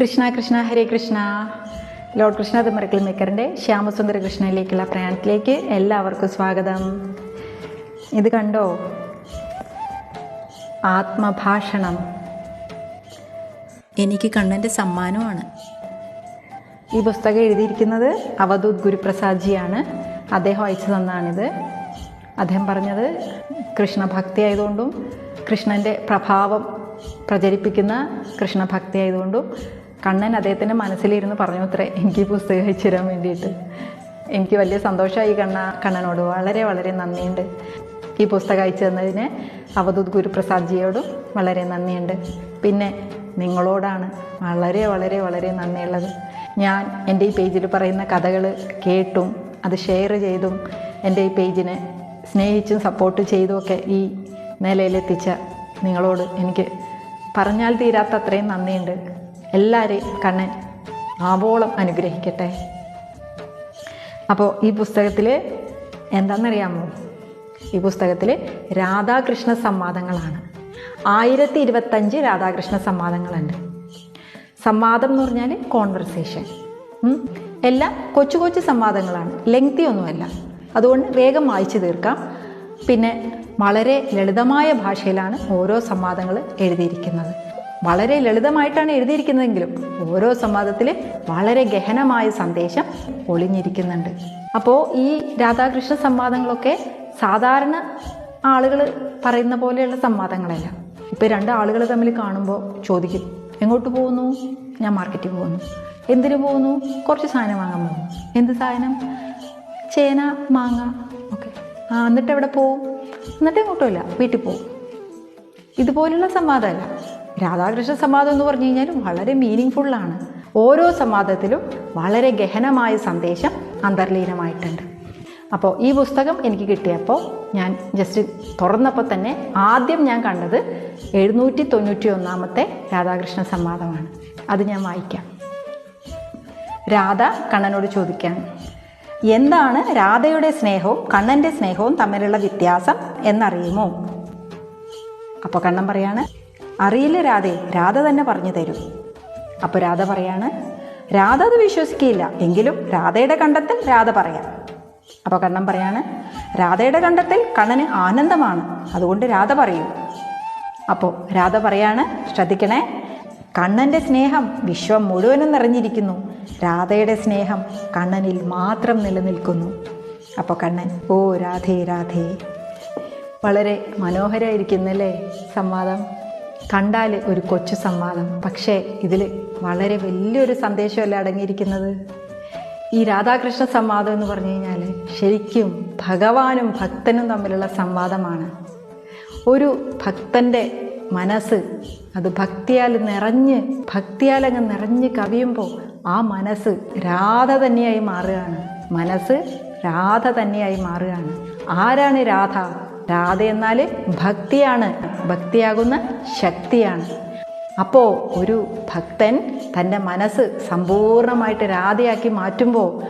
Krishna Krishna Hare Krishna. Lord Krishna the miracle മേക്കറിന്റെ Shyamasundara കൃഷ്ണയിലേക്കുള്ള പ്രയാണത്തിലേക്ക് എല്ലാവർക്കും സ്വാഗതം. ഇത് കണ്ടോ? ആത്മഭാഷണം. എനിക്ക് കണ്ണന്റെ സമ്മാനമാണ്. ഈ പുസ്തകം എഴുതിയിരിക്കുന്നത് അവധൂത് ഗുരുപ്രസാദ്ജിയാണ്. അദ്ദേഹം അയച്ചു തന്നാണിത്. അദ്ദേഹം പറഞ്ഞത് കൃഷ്ണഭക്തി ആയതുകൊണ്ടും കൃഷ്ണന്റെ പ്രഭാവം പ്രചരിപ്പിക്കുന്ന കൃഷ്ണഭക്തി ആയതുകൊണ്ടും കണ്ണൻ അദ്ദേഹത്തിന്റെ മനസ്സിലിരുന്ന് പറഞ്ഞു അത്രേ എനിക്ക് പുസ്തകം അയച്ചു തരാൻ വേണ്ടിയിട്ട്. എനിക്ക് വലിയ സന്തോഷമായി കണ്ണ കണ്ണനോട് വളരെ വളരെ നന്ദിയുണ്ട്. ഈ പുസ്തകം അയച്ചു തന്നതിന് അവധൂത് ഗുരുപ്രസാദ്ജിയോടും വളരെ നന്ദിയുണ്ട്. പിന്നെ നിങ്ങളോടാണ് വളരെ വളരെ വളരെ നന്ദിയുള്ളത്. ഞാൻ എന്റെ ഈ പേജിൽ പറയുന്ന കഥകൾ കേട്ടും അത് ഷെയർ ചെയ്തും എന്റെ ഈ പേജിനെ സ്നേഹിച്ചും സപ്പോർട്ട് ചെയ്തുമൊക്കെ ഈ നിലയിലെത്തിച്ച നിങ്ങളോട് എനിക്ക് പറഞ്ഞാൽ തീരാത്ത അത്രയും നന്ദിയുണ്ട്. എല്ലാവരെയും കണ്ണൻ ആവോളം അനുഗ്രഹിക്കട്ടെ. അപ്പോൾ ഈ പുസ്തകത്തിൽ എന്താണെന്നറിയാമോ? ഈ പുസ്തകത്തിൽ രാധാകൃഷ്ണ സംവാദങ്ങളാണ്. ആയിരത്തി ഇരുപത്തഞ്ച് രാധാകൃഷ്ണ സംവാദങ്ങളുണ്ട്. സംവാദം എന്ന് പറഞ്ഞാൽ കോൺവെർസേഷൻ എല്ലാം കൊച്ചു കൊച്ചു സംവാദങ്ങളാണ്. ലെങ്തി ഒന്നുമല്ല. അതുകൊണ്ട് വേഗം വായിച്ചു തീർക്കാം. പിന്നെ വളരെ ലളിതമായ ഭാഷയിലാണ് ഓരോ സംവാദങ്ങൾ എഴുതിയിരിക്കുന്നത്. വളരെ ലളിതമായിട്ടാണ് എഴുതിയിരിക്കുന്നതെങ്കിലും ഓരോ സംവാദത്തിൽ വളരെ ഗഹനമായ സന്ദേശം ഒളിഞ്ഞിരിക്കുന്നുണ്ട്. അപ്പോൾ ഈ രാധാകൃഷ്ണ സംവാദങ്ങളൊക്കെ സാധാരണ ആളുകൾ പറയുന്ന പോലെയുള്ള സംവാദങ്ങളല്ല. ഇപ്പോൾ രണ്ട് ആളുകൾ തമ്മിൽ കാണുമ്പോൾ ചോദിക്കും എങ്ങോട്ട് പോകുന്നു? ഞാൻ മാർക്കറ്റിൽ പോകുന്നു. എന്തിനു പോകുന്നു? കുറച്ച് സാധനം വാങ്ങാൻ പോകുന്നു. എന്ത് സാധനം? ചേന മാങ്ങ. ഓക്കെ. ആ എന്നിട്ട് എവിടെ പോവും? എന്നിട്ട് എങ്ങോട്ടുമില്ല വീട്ടിൽ പോവും. ഇതുപോലുള്ള സംവാദമല്ല. രാധാകൃഷ്ണ സംവാദം എന്ന് പറഞ്ഞു കഴിഞ്ഞാൽ വളരെ മീനിങ് ഫുള്ളാണ് ഓരോ സംവാദത്തിലും വളരെ ഗഹനമായ സന്ദേശം അന്തർലീനമായിട്ടുണ്ട്. അപ്പോൾ ഈ പുസ്തകം എനിക്ക് കിട്ടിയപ്പോൾ ഞാൻ ജസ്റ്റ് തുറന്നപ്പോൾ തന്നെ ആദ്യം ഞാൻ കണ്ടത് എഴുന്നൂറ്റി തൊണ്ണൂറ്റി ഒന്നാമത്തെ രാധാകൃഷ്ണ സംവാദമാണ് അത് ഞാൻ വായിക്കാം. രാധ കണ്ണനോട് ചോദിക്കാൻ എന്താണ് രാധയുടെ സ്നേഹവും കണ്ണന്റെ സ്നേഹവും തമ്മിലുള്ള വ്യത്യാസം എന്നറിയുമോ? അപ്പോൾ കണ്ണൻ പറയാണ് അറിയില്ല രാധേ രാധ തന്നെ പറഞ്ഞു തരും. അപ്പോൾ രാധ പറയാണ് രാധ അത് വിശ്വസിക്കില്ല എങ്കിലും രാധയുടെ കണ്ടെത്തൽ രാധ പറയാം. അപ്പോൾ കണ്ണൻ പറയാണ് രാധയുടെ കണ്ടെത്തൽ കണ്ണന് ആനന്ദമാണ്. അതുകൊണ്ട് രാധ പറയൂ. അപ്പോൾ രാധ പറയാണ് ശ്രദ്ധിക്കണേ കണ്ണന്റെ സ്നേഹം വിശ്വം മുഴുവനും നിറഞ്ഞിരിക്കുന്നു. രാധയുടെ സ്നേഹം കണ്ണനിൽ മാത്രം നിലനിൽക്കുന്നു. അപ്പോൾ കണ്ണൻ ഓ രാധേ രാധേ വളരെ മനോഹരമായിരിക്കുന്നല്ലേ സംവാദം? കണ്ടാൽ ഒരു കൊച്ചു സംവാദം പക്ഷേ ഇതിൽ വളരെ വലിയൊരു സന്ദേശമല്ല അടങ്ങിയിരിക്കുന്നത്? ഈ രാധാകൃഷ്ണ സംവാദം എന്ന് പറഞ്ഞു കഴിഞ്ഞാൽ ശരിക്കും ഭഗവാനും ഭക്തനും തമ്മിലുള്ള സംവാദമാണ് ഒരു ഭക്തന്റെ മനസ്സ് അത് ഭക്തിയാൽ നിറഞ്ഞ് ഭക്തിയാൽ അങ്ങ് നിറഞ്ഞ് കവിയുമ്പോൾ ആ മനസ്സ് രാധ തന്നെയായി മാറുകയാണ്. മനസ്സ് രാധ തന്നെയായി മാറുകയാണ്. ആരാണ് രാധ? രാധ എന്നാൽ ഭക്തിയാണ് ഭക്തിയാകുന്ന ശക്തിയാണ്. അപ്പോൾ ഒരു ഭക്തൻ തന്റെ മനസ്സ് സമ്പൂർണമായിട്ട് രാധയാക്കി മാറ്റുമ്പോൾ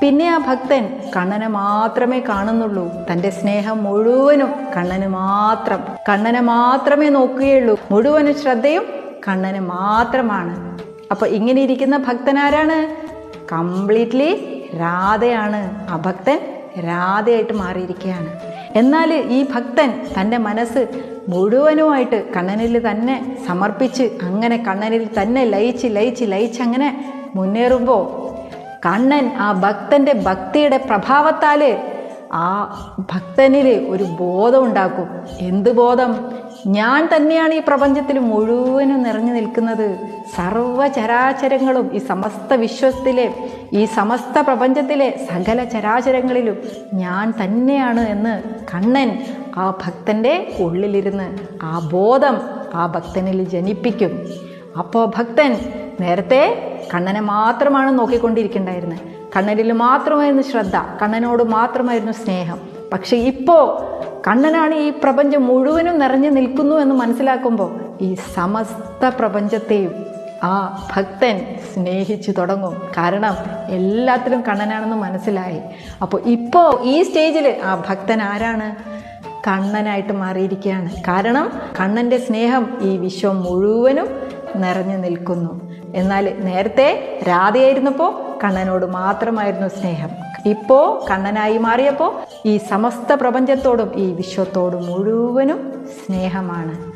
പിന്നെ ആ ഭക്തൻ കണ്ണനെ മാത്രമേ കാണുന്നുള്ളൂ. തന്റെ സ്നേഹം മുഴുവനും കണ്ണന് മാത്രം കണ്ണനെ മാത്രമേ നോക്കുകയുള്ളൂ. മുഴുവനും ശ്രദ്ധയും കണ്ണന് മാത്രമാണ്. അപ്പോൾ ഇങ്ങനെ ഇരിക്കുന്ന ഭക്തൻ ആരാണ്? കംപ്ലീറ്റ്ലി രാധയാണ്. ആ ഭക്തൻ രാധയായിട്ട് മാറിയിരിക്കുകയാണ്. എന്നാൽ ഈ ഭക്തൻ തന്റെ മനസ്സ് മുഴുവനുമായിട്ട് കണ്ണനിൽ തന്നെ സമർപ്പിച്ച് അങ്ങനെ കണ്ണനിൽ തന്നെ ലയിച്ച് ലയിച്ച് ലയിച്ച് അങ്ങനെ മുന്നേറുമ്പോൾ കണ്ണൻ ആ ഭക്തന്റെ ഭക്തിയുടെ പ്രഭാവത്താൽ ആ ഭക്തനിൽ ഒരു ബോധം ഉണ്ടാക്കും എന്ത് ബോധം? ഞാൻ തന്നെയാണ് ഈ പ്രപഞ്ചത്തിൽ മുഴുവനും നിറഞ്ഞു നിൽക്കുന്നത്. സർവചരാചരങ്ങളും ഈ സമസ്ത വിശ്വത്തിലെ ഈ സമസ്ത പ്രപഞ്ചത്തിലെ സകല ചരാചരങ്ങളിലും ഞാൻ തന്നെയാണ് എന്ന് കണ്ണൻ ആ ഭക്തന്റെ ഉള്ളിലിരുന്ന് ആ ബോധം ആ ഭക്തനിൽ ജനിപ്പിക്കും. അപ്പോൾ ഭക്തൻ നേരത്തെ കണ്ണനെ മാത്രമാണ് നോക്കിക്കൊണ്ടിരിക്കേണ്ടായിരുന്നത് കണ്ണനിൽ മാത്രമായിരുന്നു ശ്രദ്ധ കണ്ണനോട് മാത്രമായിരുന്നു സ്നേഹം. പക്ഷെ ഇപ്പോൾ കണ്ണനാണ് ഈ പ്രപഞ്ചം മുഴുവനും നിറഞ്ഞു നിൽക്കുന്നു എന്ന് മനസ്സിലാക്കുമ്പോൾ ഈ സമസ്ത പ്രപഞ്ചത്തെയും ആ ഭക്തൻ സ്നേഹിച്ചു തുടങ്ങും. കാരണം എല്ലാത്തിലും കണ്ണനാണെന്ന് മനസ്സിലായി. അപ്പോൾ ഇപ്പോൾ ഈ സ്റ്റേജിൽ ആ ഭക്തൻ ആരാണ്? കണ്ണനായിട്ട് മാറിയിരിക്കുകയാണ്. കാരണം കണ്ണന്റെ സ്നേഹം ഈ വിശ്വം മുഴുവനും നിറഞ്ഞു നിൽക്കുന്നു. എന്നാൽ നേരത്തെ രാധയായിരുന്നപ്പോൾ കണ്ണനോട് മാത്രമായിരുന്നു സ്നേഹം. ഇപ്പോ കണ്ണനായി മാറിയപ്പോൾ ഈ സമസ്ത പ്രപഞ്ചത്തോടും ഈ വിശ്വത്തോടും മുഴുവനും സ്നേഹമാണ്.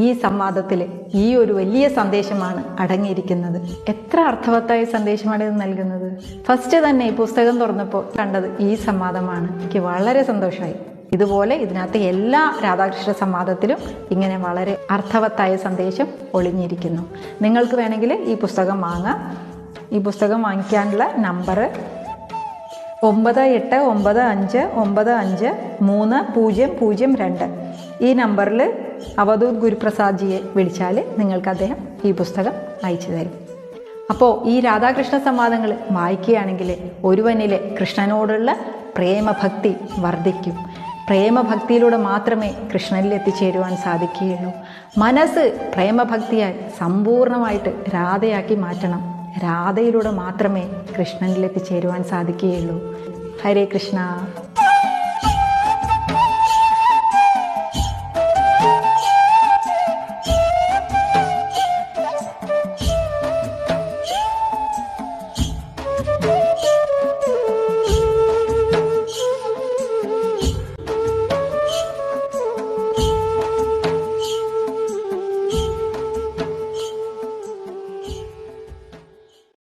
ഈ സംവാദത്തിൽ ഈ ഒരു വലിയ സന്ദേശമാണ് അടങ്ങിയിരിക്കുന്നത്. എത്ര അർത്ഥവത്തായ സന്ദേശമാണ് ഇത് നൽകുന്നത്? ഫസ്റ്റ് തന്നെ ഈ പുസ്തകം തുറന്നപ്പോൾ കണ്ടത് ഈ സംവാദമാണ്. എനിക്ക് വളരെ സന്തോഷമായി ഇതുപോലെ ഇതിനകത്ത് എല്ലാ രാധാകൃഷ്ണ സംവാദത്തിലും ഇങ്ങനെ വളരെ അർത്ഥവത്തായ സന്ദേശം ഒളിഞ്ഞിരിക്കുന്നു. നിങ്ങൾക്ക് വേണമെങ്കിൽ ഈ പുസ്തകം വാങ്ങാം. ഈ പുസ്തകം വാങ്ങിക്കാനുള്ള നമ്പർ ഒമ്പത് എട്ട് ഒമ്പത് അഞ്ച് ഒമ്പത് അഞ്ച് മൂന്ന് പൂജ്യം പൂജ്യം രണ്ട്. ഈ നമ്പറിൽ അവധൂത് ഗുരുപ്രസാദ്ജിയെ വിളിച്ചാൽ നിങ്ങൾക്ക് അദ്ദേഹം ഈ പുസ്തകം അയച്ചു തരും. അപ്പോൾ ഈ രാധാകൃഷ്ണ സംവാദങ്ങൾ വായിക്കുകയാണെങ്കിൽ ഒരുവനിലെ കൃഷ്ണനോടുള്ള പ്രേമഭക്തി വർദ്ധിക്കും. പ്രേമഭക്തിയിലൂടെ മാത്രമേ കൃഷ്ണനിൽ എത്തിച്ചേരുവാൻ സാധിക്കുകയുള്ളൂ. മനസ്സ് പ്രേമഭക്തിയാൽ സമ്പൂർണമായിട്ട് രാധയാക്കി മാറ്റണം. രാധയിലൂടെ മാത്രമേ കൃഷ്ണനിൽ എത്തിച്ചേരുവാൻ സാധിക്കുകയുള്ളൂ. ഹരേ കൃഷ്ണ.